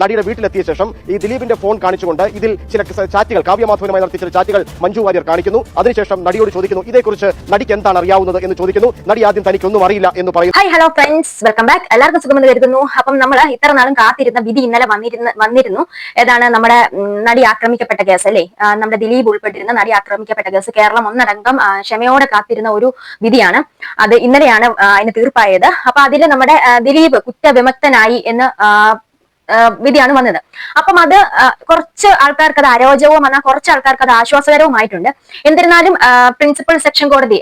നടിയുടെ വീട്ടിലെത്തിയ ശേഷം ഈ ദിലീപിന്റെ ഫോൺ കാണിച്ചുകൊണ്ട് ഇതിൽ ചില ചാറ്റുകൾ കാവ്യമാധവനുമായി നടത്തിയ ചില ചാറ്റുകൾ മഞ്ജു വാര്യർ കാണിക്കുന്നു. അതിനുശേഷം നടിയോട് ചോദിക്കുന്നു ഇതേക്കുറിച്ച് നടിക്ക് എന്താണ് അറിയാവുന്നത് എന്ന് ചോദിക്കുന്നു. നടി ആദ്യം തനിക്കൊന്നും അറിയില്ല എന്ന് പറയുന്നു. Hi hello friends welcome back എല്ലാവർക്കും സുഖമെന്ന് കരുതുന്നു. അപ്പം നമ്മൾ ഇത്ര നാളും കാത്തിരുന്ന വിധി ഇന്നലെ വന്നിരുന്ന ഏതാണ് നമ്മുടെ നടി ആക്രമിക്കപ്പെട്ട കേസ് അല്ലേ? നമ്മുടെ ദിലീപ് ഉൾപ്പെട്ടിരുന്ന നടി ആക്രമിക്കപ്പെട്ട കേസ് കേരളം ഒന്നടങ്കം ക്ഷമയോടെ കാത്തിരുന്ന ഒരു വിധിയാണ്. അത് ഇന്നലെയാണ് അതിന് തീർപ്പായത്. അപ്പൊ അതിൽ നമ്മുടെ ദിലീപ് കുറ്റവിമുക്തനായി എന്ന് വിധിയാണ് വന്നത്. അപ്പം അത് കുറച്ച് ആൾക്കാർക്ക് അത് അരോചകവും എന്നാൽ കുറച്ച് ആൾക്കാർക്ക് അത് ആശ്വാസകരവുമായിട്ടുണ്ട്. എന്നിരുന്നാലും പ്രിൻസിപ്പൽ സെക്ഷൻ കോടതി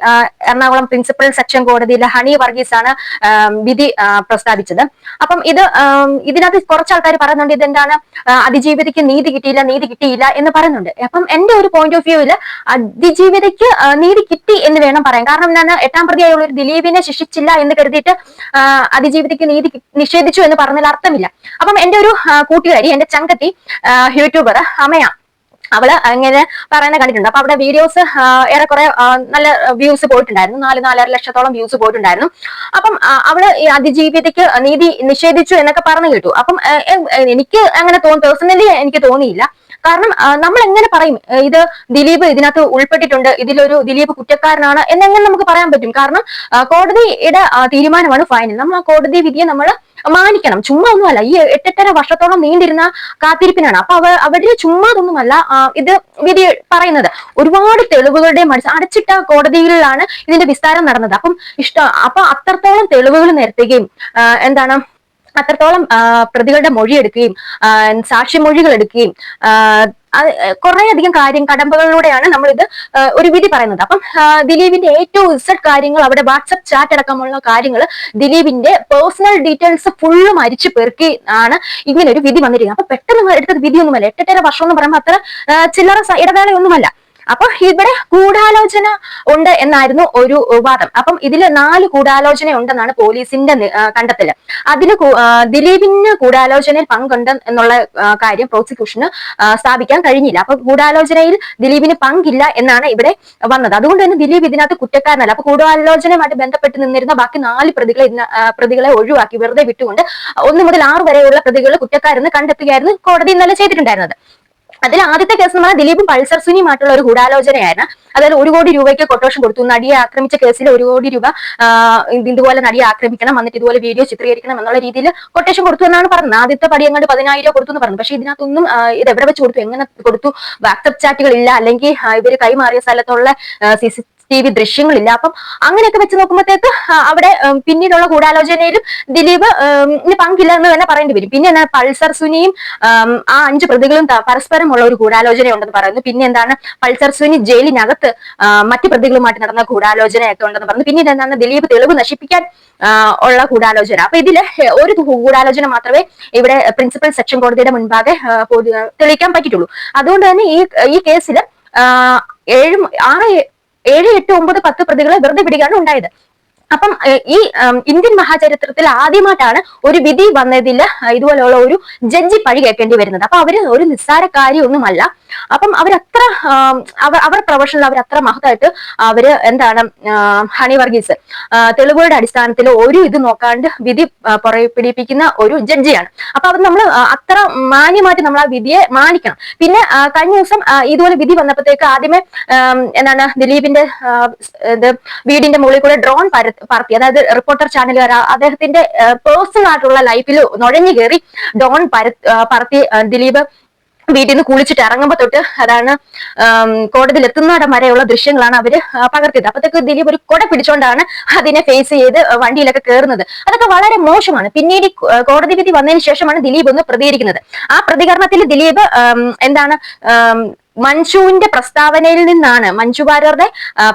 എറണാകുളം പ്രിൻസിപ്പൽ സെക്ഷൻ കോടതിയിൽ ഹണി വർഗീസ് ആണ് വിധി പ്രസ്താവിച്ചത്. അപ്പം ഇത് ഇതിനകത്ത് കുറച്ച് ആൾക്കാർ പറയുന്നുണ്ട് ഇതെന്താണ്? അതിജീവിതയ്ക്ക് നീതി കിട്ടിയില്ല നീതി കിട്ടിയില്ല എന്ന് പറയുന്നുണ്ട്. അപ്പം എന്റെ ഒരു പോയിന്റ് ഓഫ് വ്യൂവിൽ അതിജീവിതയ്ക്ക് നീതി കിട്ടി എന്ന് വേണം പറയാൻ. കാരണം ഞാൻ എട്ടാം പ്രതിയായുള്ള ഒരു ദിലീപിനെ ശിക്ഷിച്ചില്ല എന്ന് കരുതിയിട്ട് അതിജീവിതയ്ക്ക് നീതി നിഷേധിച്ചു എന്ന് പറഞ്ഞാൽ അർത്ഥമില്ല. അപ്പം എന്റെ ഒരു ആ, കൂട്ടുകാരി എന്റെ ചങ്കത്തി യൂട്യൂബർ അമയ അവൾ ഇങ്ങനെ പറയുന്നത് കണ്ടിട്ടുണ്ട്. അപ്പൊ അവിടെ വീഡിയോസ് ഏറെക്കുറെ നല്ല വ്യൂസ് പോയിട്ടുണ്ടായിരുന്നു. നാല് നാലര ലക്ഷത്തോളം വ്യൂസ് പോയിട്ടുണ്ടായിരുന്നു. അപ്പം അവൾ അതിജീവിതയ്ക്ക് നീതി നിഷേധിച്ചു എന്നൊക്കെ പറഞ്ഞു കേട്ടു. അപ്പം എനിക്ക് അങ്ങനെ തോന്നി പേഴ്സണലി എനിക്ക് തോന്നിയില്ല. കാരണം നമ്മൾ എങ്ങനെ പറയും ഇത് ദിലീപ് ഇതിനകത്ത് ഉൾപ്പെട്ടിട്ടുണ്ട് ഇതിലൊരു ദിലീപ് കുറ്റക്കാരനാണ് എന്നെങ്ങനെ നമുക്ക് പറയാൻ പറ്റും? കാരണം കോടതിയുടെ തീരുമാനമാണ് ഫൈനൽ നമ്മൾ ആ കോടതി വിധിയെ നമ്മൾ മാനിക്കണം ചുമ്മാ ഒന്നുമല്ല. ഈ എട്ടെട്ടര വർഷത്തോളം നീണ്ടിരുന്ന കാത്തിരിപ്പിനാണ്. അപ്പൊ അവ അവരുടെ ചുമ്മാ അതൊന്നുമല്ല ഇത് വിധി പറയുന്നത്. ഒരുപാട് തെളിവുകളുടെ മടിച്ച് അടച്ചിട്ട കോടതിയിലാണ് ഇതിന്റെ വിസ്താരം നടന്നത്. അപ്പം ഇഷ്ട അപ്പൊ അത്രത്തോളം തെളിവുകൾ നിരത്തുകയും എന്താണ് അത്രത്തോളം പ്രതികളുടെ മൊഴി എടുക്കുകയും സാക്ഷി സാക്ഷിമൊഴികൾ എടുക്കുകയും ആ, അത് കുറെ അധികം കാര്യം കടമ്പകളിലൂടെയാണ് നമ്മൾ ഇത് ഒരു വിധി പറയുന്നത്. അപ്പം ദിലീപിന്റെ ഏറ്റവും ഇസഡ് കാര്യങ്ങൾ അവിടെ വാട്സപ്പ് ചാറ്റ് അടക്കമുള്ള കാര്യങ്ങൾ ദിലീപിന്റെ പേഴ്സണൽ ഡീറ്റെയിൽസ് ഫുള്ളും അരിച്ചു പെറുക്കി ആണ് ഇങ്ങനെ ഒരു വിധി വന്നിരിക്കുന്നത്. അപ്പൊ പെട്ടെന്ന് എടുത്തത് വിധിയൊന്നുമല്ല. എട്ടെട്ടര വർഷം എന്ന് പറയുമ്പോൾ അത്ര ചില്ലറ ഇടവേളയൊന്നുമല്ല. അപ്പൊ ഇവിടെ ഗൂഢാലോചന ഉണ്ട് എന്നായിരുന്നു ഒരു വാദം. അപ്പം ഇതിൽ നാല് ഗൂഢാലോചന ഉണ്ടെന്നാണ് പോലീസിന്റെ കണ്ടെത്തൽ അതിൽ ദിലീപിന് ഗൂഢാലോചനയിൽ പങ്കുണ്ട് എന്നുള്ള കാര്യം പ്രോസിക്യൂഷന് സ്ഥാപിക്കാൻ കഴിഞ്ഞില്ല. അപ്പൊ ഗൂഢാലോചനയിൽ ദിലീപിന് പങ്കില്ല എന്നാണ് ഇവിടെ വന്നത്. അതുകൊണ്ട് തന്നെ ദിലീപ് ഇതിനകത്ത് കുറ്റക്കാരനല്ല. അപ്പൊ ഗൂഢാലോചനയുമായിട്ട് ബന്ധപ്പെട്ട് നിന്നിരുന്ന ബാക്കി നാല് പ്രതികളെ പ്രതികളെ ഒഴിവാക്കി വെറുതെ വിട്ടുകൊണ്ട് ഒന്ന് മുതൽ ആറ് വരെയുള്ള പ്രതികളെ കുറ്റക്കാരെന്ന് കണ്ടെത്തുകയായിരുന്നു കോടതി ഇന്നലെ ചെയ്തിട്ടുണ്ടായിരുന്നത്. അതിൽ ആദ്യത്തെ കേസ് എന്ന് പറഞ്ഞാൽ ദിലീപും പൾസർ സുനിയുമായിട്ടുള്ള ഒരു ഗൂഢാലോചനയായിരുന്നു. അതായത് ഒരു കോടി രൂപയ്ക്ക് കൊട്ടേഷൻ കൊടുത്തു. നടിയെ ആക്രമിച്ച കേസിൽ ഒരു കോടി രൂപ ഇതുപോലെ നടിയെ ആക്രമിക്കണം എന്നിട്ട് ഇതുപോലെ വീഡിയോ ചിത്രീകരിക്കണം എന്നുള്ള രീതിയിൽ കൊട്ടേഷൻ കൊടുത്തു എന്നാണ് പറഞ്ഞത്. ആദ്യത്തെ പടി അങ്ങോട്ട് പതിനായിരം കൊടുത്തു എന്ന് പറഞ്ഞു പക്ഷെ ഇതിനകത്തൊന്നും ഇത് എവിടെ വെച്ച് കൊടുത്തു? എങ്ങനെ കൊടുത്തു? വാട്സപ്പ് ചാറ്റുകൾ ഇല്ല അല്ലെങ്കിൽ ഇവർ കൈമാറിയ സ്ഥലത്തുള്ള സി ടി വി ദൃശ്യങ്ങളില്ല. അപ്പം അങ്ങനെയൊക്കെ വെച്ച് നോക്കുമ്പോഴത്തേക്ക് അവിടെ പിന്നീടുള്ള ഗൂഢാലോചനയിലും ദിലീപ് പങ്കില്ല എന്ന് തന്നെ പറയേണ്ടി വരും. പിന്നെ എന്താണ് പൾസർ സുനിയും ആ അഞ്ച് പ്രതികളും പരസ്പരമുള്ള ഒരു ഗൂഢാലോചന ഉണ്ടെന്ന് പറയുന്നു. പിന്നെ എന്താണ് പൾസർ സുനി ജയിലിനകത്ത് മറ്റു പ്രതികളുമായിട്ട് നടന്ന ഗൂഢാലോചനയൊക്കെ ഉണ്ടെന്ന് പറഞ്ഞു പിന്നീട് എന്താണ് ദിലീപ് തെളിവ് നശിപ്പിക്കാൻ ഉള്ള ഗൂഢാലോചന. അപ്പൊ ഇതിൽ ഒരു ഗൂഢാലോചന മാത്രമേ ഇവിടെ പ്രിൻസിപ്പൽ സെക്ഷൻ കോടതിയുടെ മുൻപാകെ തെളിയിക്കാൻ പറ്റിയിട്ടുള്ളൂ. അതുകൊണ്ട് തന്നെ ഈ ഈ കേസിൽ ഏഴും ആറ് ഏഴ് എട്ട് ഒമ്പത് പത്ത് പ്രതികളെ വെറുതെ വിടുകയാണ് ഉണ്ടായത്. അപ്പം ഈ ഇന്ത്യൻ മഹാചരിത്രത്തിൽ ആദ്യമായിട്ടാണ് ഒരു വിധി വന്നതിൽ ഇതുപോലെയുള്ള ഒരു ജഡ്ജി പഴി കേൾക്കേണ്ടി വരുന്നത്. അപ്പൊ അവർ ഒരു നിസ്സാര കാര്യമൊന്നുമല്ല. അപ്പം അവരത്ര അവർ അവർ പ്രൊഫഷണൽ അവരത്ര മഹത്തായിട്ട് അവർ എന്താണ് ഹണി വർഗീസ് തെളിവുകളുടെ അടിസ്ഥാനത്തിൽ ഒരു ഇത് നോക്കാണ്ട് വിധി പിടിപ്പിക്കുന്ന ഒരു ജഡ്ജിയാണ്. അപ്പൊ അത് നമ്മൾ അത്ര മാന്യമായിട്ട് നമ്മൾ ആ വിധിയെ മാനിക്കണം. പിന്നെ കഴിഞ്ഞ ദിവസം ഇതുപോലെ വിധി വന്നപ്പോഴത്തേക്ക് ആദ്യമേ എന്താണ് ദിലീപിന്റെ വീടിന്റെ മുകളിൽ കൂടെ ഡ്രോൺ പറത്തി അതായത് റിപ്പോർട്ടർ ചാനലുകാർ അദ്ദേഹത്തിന്റെ പേഴ്സണൽ ആയിട്ടുള്ള ലൈഫിൽ നുഴഞ്ഞു കയറി ഡോൺ പറത്തി ദിലീപ് വീട്ടിൽ നിന്ന് കുളിച്ചിട്ട് ഇറങ്ങുമ്പോൾ തൊട്ട് അതാണ് കോടതിയിൽ എത്തുന്നിടം വരെയുള്ള ദൃശ്യങ്ങളാണ് അവർ പകർത്തിയത്. അപ്പത്തേക്ക് ദിലീപ് ഒരു കൊട പിടിച്ചോണ്ടാണ് അതിനെ ഫേസ് ചെയ്ത് വണ്ടിയിലൊക്കെ കയറുന്നത് അതൊക്കെ വളരെ മോശമാണ്. പിന്നീട് കോടതി വിധി വന്നതിന് ശേഷമാണ് ദിലീപ് ഒന്ന് പ്രതികരിക്കുന്നത്. ആ പ്രതികരണത്തിൽ ദിലീപ് എന്താണ് മഞ്ജുവിന്റെ പ്രസ്താവനയിൽ നിന്നാണ് മഞ്ജു വാര്യറുടെ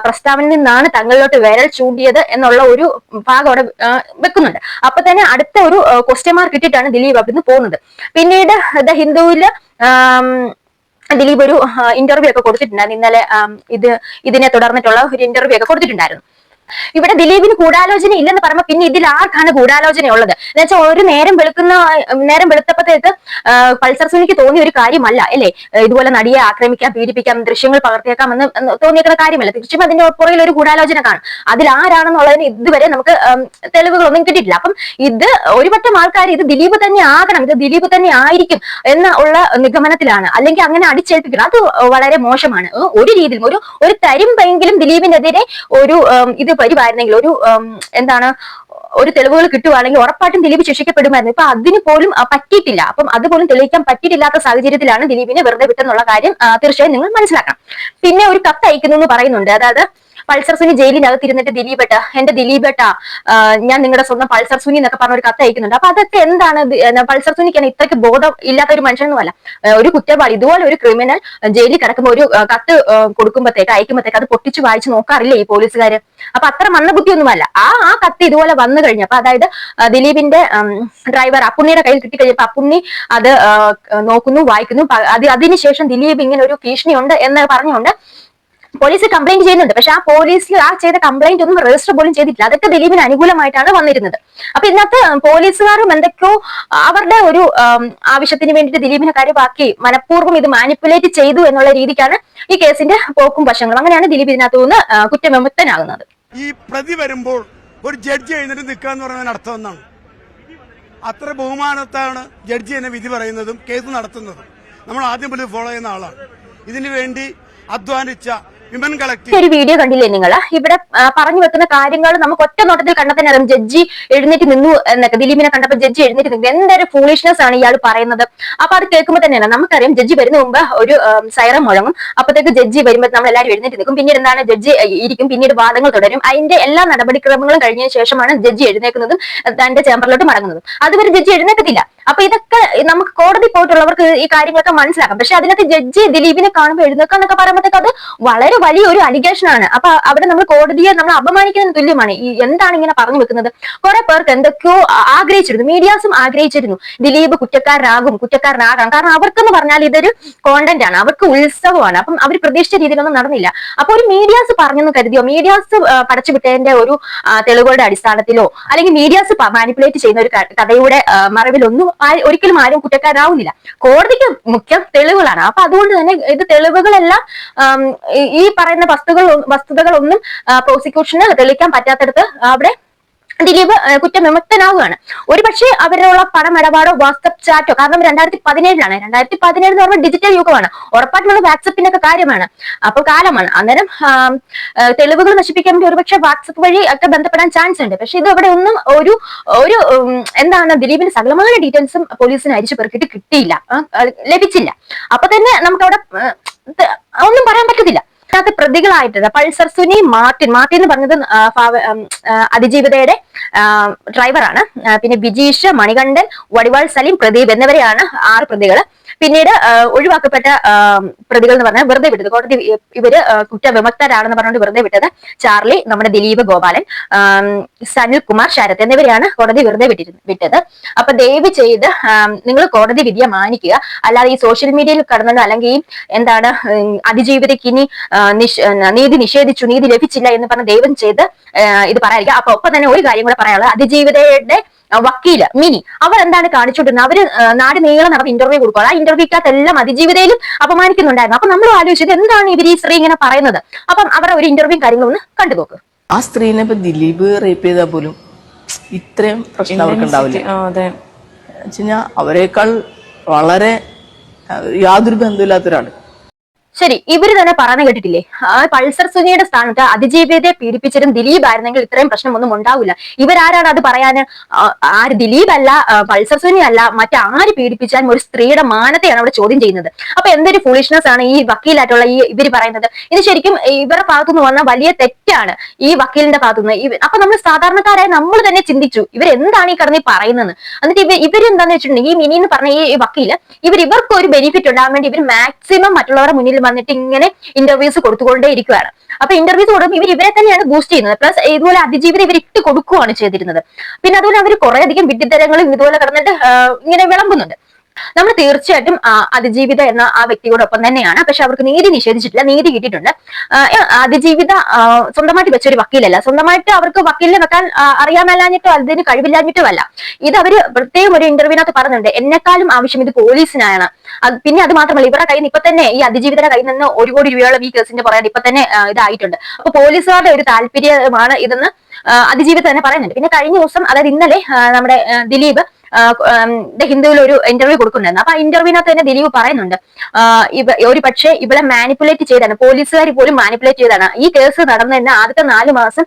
പ്രസ്താവനയിൽ നിന്നാണ് തങ്ങളിലോട്ട് വിരൽ ചൂണ്ടിയത് എന്നുള്ള ഒരു ഭാഗം അവിടെ വെക്കുന്നുണ്ട്. അപ്പൊ തന്നെ അടുത്ത ഒരു ക്വസ്റ്റ്യൻ മാർക്ക് ഇട്ടിട്ടാണ് ദിലീപ് അവിടുന്ന് പോകുന്നത്. പിന്നീട് ദ ഹിന്ദുവിൽ ദിലീപ് ഒരു ഇന്റർവ്യൂ ഒക്കെ കൊടുത്തിട്ടുണ്ടായിരുന്നു. ഇന്നലെ ഇത് ഇതിനെ തുടർന്നിട്ടുള്ള ഒരു ഇന്റർവ്യൂ ഒക്കെ കൊടുത്തിട്ടുണ്ടായിരുന്നു. ഇവിടെ ദിലീപിന് ഗൂഢാലോചന ഇല്ലെന്ന് പറയുമ്പോൾ പിന്നെ ഇതിൽ ആർക്കാണ് ഗൂഢാലോചന ഉള്ളത്? എന്ന് വെച്ചാൽ ഒരു നേരം വെളുക്കുന്ന നേരം വെളുത്തപ്പത്തേക്ക് പൾസർ സുനിക്ക് തോന്നിയ ഒരു കാര്യമല്ല അല്ലേ? ഇതുപോലെ നടിയെ ആക്രമിക്കാം പീഡിപ്പിക്കാം ദൃശ്യങ്ങൾ പകർത്തിയേക്കാം എന്ന് തോന്നിയേക്കുന്ന കാര്യമല്ല. തീർച്ചയായും അതിന്റെ പുറകിൽ ഒരു ഗൂഢാലോചന കാണും. അതിൽ ആരാണെന്നുള്ളതിന് ഇതുവരെ നമുക്ക് തെളിവുകളൊന്നും കിട്ടിയിട്ടില്ല. അപ്പം ഇത് ഒരുപറ്റം ആൾക്കാർ ഇത് ദിലീപ് തന്നെ ആകണം ഇത് ദിലീപ് തന്നെ ആയിരിക്കും എന്ന ഉള്ള നിഗമനത്തിലാണ്. അല്ലെങ്കിൽ അങ്ങനെ അടിച്ചേൽപ്പിക്കണം. അത് വളരെ മോശമാണ്. ഒരു രീതിയിലും ഒരു ഒരു തരിമ്പെങ്കിലും ദിലീപിനെതിരെ ഒരു ഉം, ഇത് വരുമായിരുന്നെങ്കിൽ ഒരു എന്താണ് ഒരു തെളിവുകൾ കിട്ടുവാണെങ്കിൽ ഉറപ്പായിട്ടും ദിലീപ് ശിക്ഷിക്കപ്പെടുമായിരുന്നു. ഇപ്പൊ അതിന് പോലും പറ്റിയിട്ടില്ല. അപ്പം അതുപോലും തെളിയിക്കാൻ പറ്റിയിട്ടില്ലാത്ത സാഹചര്യത്തിലാണ് ദിലീപിനെ വെറുതെ വിട്ടെന്നുള്ള കാര്യം തീർച്ചയായും നിങ്ങൾ മനസ്സിലാക്കണം. പിന്നെ ഒരു കത്ത് അയക്കുന്നു എന്ന് പറയുന്നുണ്ട്. അതായത് പൾസർ സുനി ജയിലിനകത്ത് ഇരുന്നിട്ട് ദിലീപേട്ട എന്റെ ദിലീപേട്ട ഞാൻ നിങ്ങളുടെ സ്വന്തം പൾസർ സുനി എന്നൊക്കെ പറഞ്ഞ ഒരു കത്ത് അയക്കുന്നുണ്ട്. അപ്പൊ അതൊക്കെ എന്താണ് പൾസർ സുനിക്ക് തന്നെ ഇത്രയ്ക്ക് ബോധം ഇല്ലാത്ത ഒരു മനുഷ്യനൊന്നുമല്ല ഒരു കുറ്റവാളി ഇതുപോലെ ഒരു ക്രിമിനൽ ജയിലിൽ കിടക്കുമ്പോൾ ഒരു കത്ത് കൊടുക്കുമ്പോഴത്തേക്ക് അയക്കുമ്പോഴത്തേക്ക് അത് പൊട്ടിച്ച് വായിച്ച് നോക്കാറില്ലേ ഈ പോലീസുകാര്? അപ്പൊ അത്ര മന്ദബുദ്ധിയൊന്നുമല്ല ആ ആ കത്ത് ഇതുപോലെ വന്നു കഴിഞ്ഞപ്പോ അതായത് ദിലീപിന്റെ ഡ്രൈവർ അപ്പുണ്ണിയുടെ കയ്യിൽ കിട്ടിക്കഴിഞ്ഞപ്പോ അപ്പുണ്ണി അത് നോക്കുന്നു വായിക്കുന്നു. അതിനുശേഷം ദിലീപ് ഇങ്ങനെ ഒരു ഭീഷണി ഉണ്ട് എന്ന് പറഞ്ഞുകൊണ്ട് പോലീസ് കംപ്ലൈന്റ് ചെയ്യുന്നുണ്ട്. പക്ഷെ ആ പോലീസിൽ ആ ചെയ്ത കംപ്ലൈന്റ് ഒന്നും രജിസ്റ്റർ പോലും ചെയ്തിട്ടില്ല. അതൊക്കെ ദിലീപിന് അനുകൂലമായിട്ടാണ് വന്നിരുന്നത്. അപ്പൊ ഇതിനകത്ത് പോലീസുകാരും എന്തൊക്കെയോ അവരുടെ ഒരു ആവശ്യത്തിന് വേണ്ടിയിട്ട് ദിലീപിനെ കാര്യമാക്കി മനഃപൂർവം ഇത് മാനിപ്പുലേറ്റ് ചെയ്തു എന്നുള്ള രീതിക്കാണ് ഈ കേസിന്റെ പോക്കും വശങ്ങളും. അങ്ങനെയാണ് ദിലീപ് ഇതിനകത്ത് നിന്ന് കുറ്റവിമുക്തനാകുന്നത്. ഈ പ്രതി വരുമ്പോൾ ഒരു ജഡ്ജി എഴുന്നേറ്റ് നിൽക്കുക എന്ന് പറയുന്നത് അർത്ഥം എന്നാണ് അത്ര ബഹുമാനത്താണ് ജഡ്ജി എന്നെ വിധി പറയുന്നതും കേസ് നടത്തുന്നതും. നമ്മൾ ആദ്യം പോലും ഫോളോ ചെയ്യുന്ന ആളാണ്. ഇതിനു വേണ്ടി അധ്വാനിച്ച ഒരു വീഡിയോ കണ്ടില്ലേ നിങ്ങൾ ഇവിടെ പറഞ്ഞു വെക്കുന്ന കാര്യങ്ങൾ നമുക്ക് ഒറ്റ നോട്ടത്തിൽ കണ്ടെത്താൻ അറിയാം. ജഡ്ജി എഴുന്നേറ്റ് നിന്നു എന്നൊക്കെ ദിലീപിനെ കണ്ടപ്പോൾ ജഡ്ജി എഴുന്നേറ്റ് നിന്നു. എന്തൊരു ഫൂളിഷ്നെസ് ആണ് ഇയാൾ പറയുന്നത്. അപ്പൊ അത് കേൾക്കുമ്പോൾ തന്നെയാണ്. നമുക്കറിയാം ജഡ്ജി വരുന്ന മുമ്പ് ഒരു സൈറം മുഴങ്ങും. അപ്പത്തേക്ക് ജഡ്ജി വരുമ്പോൾ നമ്മൾ എല്ലാവരും എഴുന്നേറ്റ് നിൽക്കും. പിന്നീട് എന്താണ് ജഡ്ജി ഇരിക്കും. പിന്നീട് വാദങ്ങൾ തുടരും. അതിന്റെ എല്ലാ നടപടിക്രമങ്ങളും കഴിഞ്ഞതിന് ശേഷമാണ് ജഡ്ജി എഴുന്നേക്കുന്നതും തന്റെ ചേംബറിലോട്ട് മടങ്ങുന്നതും. അതുവരെ ജഡ്ജി എഴുന്നേക്കത്തില്ല അപ്പൊ ഇതൊക്കെ നമുക്ക് കോടതി പോയിട്ടുള്ളവർക്ക് ഈ കാര്യങ്ങളൊക്കെ മനസ്സിലാക്കാം. പക്ഷെ അതിനകത്ത് ജഡ്ജി ദിലീപിനെ കാണുമ്പോൾ എഴുന്നേക്കാന്നൊക്കെ പറയുമ്പോഴത്തേക്ക് അത് വളരെ വലിയൊരു അലിഗേഷൻ ആണ്. അപ്പൊ അവിടെ നമ്മൾ കോടതിയെ നമ്മൾ അപമാനിക്കുന്നതിന് തുല്യമാണ്. ഈ എന്താണ് ഇങ്ങനെ പറഞ്ഞു വെക്കുന്നത്? കുറെ പേർക്ക് എന്തൊക്കെയോ ആഗ്രഹിച്ചിരുന്നു. മീഡിയാസും ആഗ്രഹിച്ചിരുന്നു. ദിലീപ് കുറ്റക്കാരനാകും കുറ്റക്കാരനാകാം. കാരണം അവർക്കെന്ന് പറഞ്ഞാൽ ഇതൊരു കോണ്ടന്റ് ആണ്. അവർക്ക് ഉത്സവമാണ്. അപ്പം അവർ പ്രതീക്ഷിച്ച രീതിയിലൊന്നും നടന്നില്ല. അപ്പൊ ഒരു മീഡിയാസ് പറഞ്ഞെന്ന് കരുതിയോ? മീഡിയാസ് പടച്ചുവിട്ടതിന്റെ ഒരു തെളിവുകളുടെ അടിസ്ഥാനത്തിലോ അല്ലെങ്കിൽ മീഡിയാസ് മാനിപ്പുലേറ്റ് ചെയ്യുന്ന ഒരു കഥയുടെ മറവിലൊന്നും ഒരിക്കലും ആരും കുറ്റക്കാരാവുന്നില്ല. കോടതിക്ക് മുഖ്യ തെളിവുകളാണ്. അപ്പൊ അതുകൊണ്ട് തന്നെ ഇത് തെളിവുകളെല്ലാം ഈ- പറയുന്ന വസ്തുക്കൾ വസ്തുതകളൊന്നും പ്രോസിക്യൂഷന് തെളിയിക്കാൻ പറ്റാത്തടത്ത് അവിടെ ദിലീപ് കുറ്റവിമുക്തനാവുകയാണ്. ഒരുപക്ഷെ അവരുള്ള പണമിടപാടോ വാട്സപ്പ് ചാറ്റോ കാരണം രണ്ടായിരത്തി പതിനേഴിലാണ് രണ്ടായിരത്തി പതിനേഴ് എന്ന് പറയുമ്പോൾ ഡിജിറ്റൽ യുഗമാണ്. ഉറപ്പായിട്ടുള്ള വാട്സപ്പിന്റെ ഒക്കെ കാര്യമാണ്. അപ്പൊ കാലമാണ്. അന്നേരം തെളിവുകൾ നശിപ്പിക്കാൻ വേണ്ടി ഒരുപക്ഷെ വാട്സപ്പ് വഴി ഒക്കെ ബന്ധപ്പെടാൻ ചാൻസ് ഉണ്ട്. പക്ഷെ ഇത് ഇവിടെ ഒന്നും ഒരു ഒരു എന്താണ് ദിലീപിന്റെ സകലമായ ഡീറ്റെയിൽസും പോലീസിന് അരിച്ചു പെറുക്കിട്ട് കിട്ടിയില്ല. ലഭിച്ചില്ല. അപ്പൊ തന്നെ നമുക്ക് അവിടെ ഒന്നും പറയാൻ പറ്റത്തില്ല. അതിനകത്ത് പ്രതികളായിട്ട് പൾസർ സുനി മാർട്ടിൻ. മാർട്ടിൻ എന്ന് പറഞ്ഞത് അതിജീവിതയുടെ ഡ്രൈവറാണ് പിന്നെ ബിജീഷ് മണികണ്ഠൻ വടിവാൾ സലീം പ്രദീപ് എന്നിവരെയാണ് ആറ് പ്രതികൾ പിന്നീട് ഒഴിവാക്കപ്പെട്ട പ്രതികൾ എന്ന് പറഞ്ഞാൽ വെറുതെ വിട്ടത്. കോടതി ഇവർ കുറ്റവിമുക്തരാണെന്ന് പറഞ്ഞുകൊണ്ട് വെറുതെ വിട്ടത് ചാർലി നമ്മുടെ ദിലീപ് ഗോപാലൻ സനിൽ കുമാർ ശരത് എന്നിവരെയാണ് കോടതി വെറുതെ വിട്ടിരുന്നത് വിട്ടത്. അപ്പൊ ദയവ് ചെയ്ത് നിങ്ങൾ കോടതി വിധിയെ മാനിക്കുക. അല്ലാതെ ഈ സോഷ്യൽ മീഡിയയിൽ കടന്നത് അല്ലെങ്കിൽ എന്താണ് അതിജീവിതയ്ക്ക് ഇനി നീതി നിഷേധിച്ചു നീതി ലഭിച്ചില്ല എന്ന് പറഞ്ഞ് ദൈവം ചെയ്ത് ഇത് പറയാതിരിക്കുക. അപ്പൊ ഒപ്പം തന്നെ ഒരു കാര്യം കൂടെ പറയാനുള്ളത്. അതിജീവിതയുടെ വക്കീൽ മിനി അവർ എന്താണ് കാണിച്ചുകൊണ്ടിരുന്നത് അവർ നാട് നീളം നടന്ന് ഇന്റർവ്യൂ കൊടുക്കുക ആ ഇന്റർവ്യൂക്കകത്ത് എല്ലാം അതിജീവിതയിലും അപമാനിക്കുന്നുണ്ടായിരുന്നു. അപ്പൊ നമ്മൾ ആലോചിച്ചത് എന്താണ് ഇവർ ഈ സ്ത്രീ ഇങ്ങനെ പറയുന്നത്? അപ്പം അവരുടെ ഒരു ഇന്റർവ്യൂ കാര്യങ്ങളും ഒന്ന് കണ്ടു നോക്ക്. ആ സ്ത്രീനെ ഇപ്പൊ ദിലീപ് റേപ്പ് ചെയ്താൽ പോലും ഇത്രയും പ്രശ്നം അവർക്ക് ഉണ്ടാവില്ല. വെച്ചുകഴിഞ്ഞാൽ അവരെക്കാൾ വളരെ യാതൊരു ബന്ധമില്ലാത്തൊരാൾ ശരി ഇവർ തന്നെ പറഞ്ഞു കേട്ടിട്ടില്ലേ? ആ പൾസർ സുനിയുടെ സ്ഥാനത്ത് അതിജീവിതയെ പീഡിപ്പിച്ചിരും ദിലീപ് ആയിരുന്നെങ്കിൽ ഇത്രയും പ്രശ്നമൊന്നും ഉണ്ടാവില്ല. ഇവരാരാണ് അത് പറയാന്? ആര് ദിലീപ് അല്ല പൾസർ സുനി അല്ല മറ്റാര് പീഡിപ്പിച്ചാലും ഒരു സ്ത്രീയുടെ മാനത്തെയാണ് അവിടെ ചോദ്യം ചെയ്യുന്നത്. അപ്പൊ എന്തൊരു ഫുളിഷ്നെസ് ആണ് ഈ വക്കീലായിട്ടുള്ള ഈ ഇവർ പറയുന്നത്? ഇത് ശരിക്കും ഇവരുടെ ഭാഗത്തുനിന്ന് വന്ന വലിയ തെറ്റാണ് ഈ വക്കീലിന്റെ ഭാഗത്തുനിന്ന്. നിന്ന് അപ്പൊ നമ്മൾ സാധാരണക്കാരായ നമ്മൾ തന്നെ ചിന്തിച്ചു ഇവർ എന്താണ് ഈ കടന്ന് പറയുന്നത്? എന്നിട്ട് ഇവർ ഇവരെന്താന്ന് വെച്ചിട്ടുണ്ടെങ്കിൽ ഈ മിനി എന്ന് പറഞ്ഞ ഈ വക്കീൽ ഇവർ ഇവർക്ക് ഒരു ബെനിഫിറ്റ് ഉണ്ടാകാൻ വേണ്ടി ഇവർ മാക്സിമം മറ്റുള്ളവരുടെ മുന്നിൽ വന്നിട്ട് ഇങ്ങനെ ഇന്റർവ്യൂസ് കൊടുത്തുകൊണ്ടേ ഇരിക്കുകയാണ് അപ്പൊ ഇന്റർവ്യൂസ് കൊടുക്കുമ്പോൾ ഇവർ ഇവരെ തന്നെയാണ് ബൂസ്റ്റ് ചെയ്യുന്നത്. പ്ലസ് ഇതുപോലെ അതിജീവിതം ഇവർ ഇട്ട് കൊടുക്കുകയാണ് ചെയ്തിരുന്നത്. പിന്നെ അതുപോലെ അവർ കുറെ അധികം വിഡ്ഢിത്തരങ്ങളും ഇതുപോലെ കിടന്നിട്ട് ഇങ്ങനെ വിളമ്പുന്നുണ്ട്. നമ്മൾ തീർച്ചയായിട്ടും അതിജീവിത എന്ന ആ വ്യക്തിയോടൊപ്പം തന്നെയാണ്. പക്ഷെ അവർക്ക് നീതി നിഷേധിച്ചിട്ടില്ല. നീതി കിട്ടിയിട്ടുണ്ട്. അതിജീവിത സ്വന്തമായിട്ട് വെച്ചൊരു വക്കീലല്ല. സ്വന്തമായിട്ട് അവർക്ക് വക്കീലിനെ വെക്കാൻ അറിയാമല്ലാഞ്ഞിട്ടോ അതിന് കഴിവില്ലാഞ്ഞിട്ടോ അല്ല. ഇത് അവർ പ്രത്യേകം ഒരു ഇന്റർവ്യൂവിനകത്ത് പറഞ്ഞിട്ടുണ്ട്. എന്നെക്കാളും ആവശ്യം ഇത് പോലീസിനാണ്. പിന്നെ അത് മാത്രമല്ല ഇവരുടെ കയ്യിൽ നിന്ന് ഇപ്പൊ തന്നെ ഈ അതിജീവിതയുടെ കയ്യിൽ നിന്ന് ഒരു കോടി രൂപയോളം ഈ കേസിന്റെ പുറകെ ഇപ്പൊ തന്നെ ഇതായിട്ടുണ്ട്. അപ്പൊ പോലീസുകാരുടെ ഒരു താല്പര്യമാണ് ഇതെന്ന് അതിജീവിതം തന്നെ പറയുന്നുണ്ട്. പിന്നെ കഴിഞ്ഞ ദിവസം അതായത് ഇന്നലെ നമ്മുടെ ദിലീപ് ഹിന്ദുവിൽ ഒരു ഇന്റർവ്യൂ കൊടുക്കുന്നുണ്ടായിരുന്നു അപ്പൊ ആ തന്നെ ദിലീപ് പറയുന്നുണ്ട്. ഒരു പക്ഷേ ഇവിടെ മാനിപ്പുലേറ്റ് ചെയ്താണ്. പോലീസുകാർ പോലും മാനിപ്പുലേറ്റ് ചെയ്താണ്. ഈ കേസ് നടന്നതിന് ആദ്യത്തെ നാല് മാസം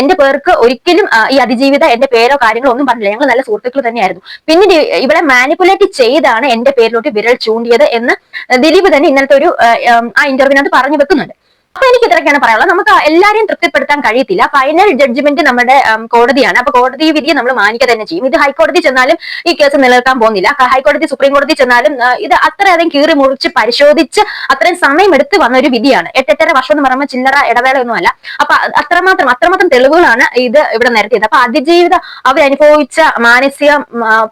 എന്റെ പേർക്ക് ഒരിക്കലും ഈ അതിജീവിത എന്റെ പേരോ കാര്യങ്ങളോ ഒന്നും പറഞ്ഞില്ല. ഞങ്ങൾ നല്ല സുഹൃത്തുക്കൾ തന്നെയായിരുന്നു. പിന്നീട് ഇവിടെ മാനിപ്പുലേറ്റ് ചെയ്താണ് എന്റെ പേരിലോട്ട് വിരൽ ചൂണ്ടിയത് എന്ന് ദിലീപ് തന്നെ ഇന്നലത്തെ ഒരു ആ, ഇന്റർവ്യൂനകത്ത് പറഞ്ഞു വെക്കുന്നുണ്ട്. അപ്പൊ എനിക്ക് ഇത്രയൊക്കെയാണ് പറയാനുള്ളത്. നമുക്ക് എല്ലാരെയും തൃപ്തിപ്പെടുത്താൻ കഴിയത്തില്ല. ഫൈനൽ ജഡ്ജ്മെന്റ് നമ്മുടെ കോടതിയാണ്. അപ്പൊ കോടതി വിധിയെ നമ്മൾ മാനിക്കുക തന്നെ ചെയ്യും. ഇത് ഹൈക്കോടതി ചെന്നാലും ഈ കേസ് നിലനിൽക്കാൻ പോകുന്നില്ല. ഹൈക്കോടതി സുപ്രീം കോടതി ചെന്നാലും ഇത് അത്രയധികം കീറി മുറിച്ച് പരിശോധിച്ച് അത്രയും സമയം എടുത്ത് വന്ന ഒരു വിധിയാണ്. എട്ടെട്ടര വർഷം എന്ന് പറയുമ്പോൾ ചില്ലറ ഇടവേളയൊന്നുമല്ല അപ്പൊ അത്രമാത്രം അത്രമാത്രം തെളിവുകളാണ് ഇത് ഇവിടെ നിരത്തിയത്. അപ്പൊ അതിജീവിത അവരനുഭവിച്ച മാനസിക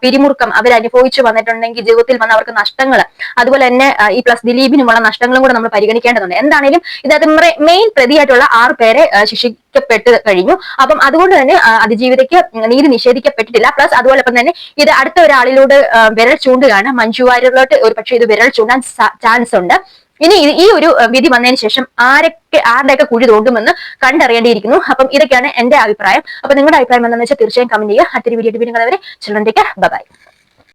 പിരിമുറുക്കം അവരനുഭവിച്ചു വന്നിട്ടുണ്ടെങ്കിൽ ജീവിതത്തിൽ വന്ന അവർക്ക് നഷ്ടങ്ങൾ അതുപോലെ തന്നെ ഈ പ്ലസ് ദിലീപിനുമുള്ള നഷ്ടങ്ങളും കൂടെ നമ്മൾ പരിഗണിക്കേണ്ടതുണ്ട്. എന്താണെങ്കിലും ഇതിനകത്ത് മെയിൻ പ്രതിയായിട്ടുള്ള ആറ് പേരെ ശിക്ഷിക്കപ്പെട്ടു കഴിഞ്ഞു. അപ്പം അതുകൊണ്ട് തന്നെ അതിജീവിതയ്ക്ക് നീതി നിഷേധിക്കപ്പെട്ടിട്ടില്ല. പ്ലസ് അതുപോലെ തന്നെ ഇത് അടുത്ത ഒരാളിലൂടെ വിരൽ ചൂണ്ടുകയാണ്. മഞ്ജു വാര്യറിലോട്ട് ഒരു പക്ഷേ ഇത് വിരൽ ചൂണ്ടാൻ ചാൻസ് ഉണ്ട്. ഇനി ഈ ഒരു വിധി വന്നതിന് ശേഷം ആരൊക്കെ ആരുടെയൊക്കെ കുഴി തോണ്ടുമെന്ന് കണ്ടറിയേണ്ടിയിരിക്കുന്നു. അപ്പം ഇതൊക്കെയാണ് എന്റെ അഭിപ്രായം. അപ്പൊ നിങ്ങളുടെ അഭിപ്രായം എന്താണെന്ന് വെച്ചാൽ തീർച്ചയായും കമന്റ് ചെയ്യുക. അടുത്തൊരു വീഡിയോ വീണ്ടും വരെ ചിൽഡ്രൻ ടേക്ക് ബൈ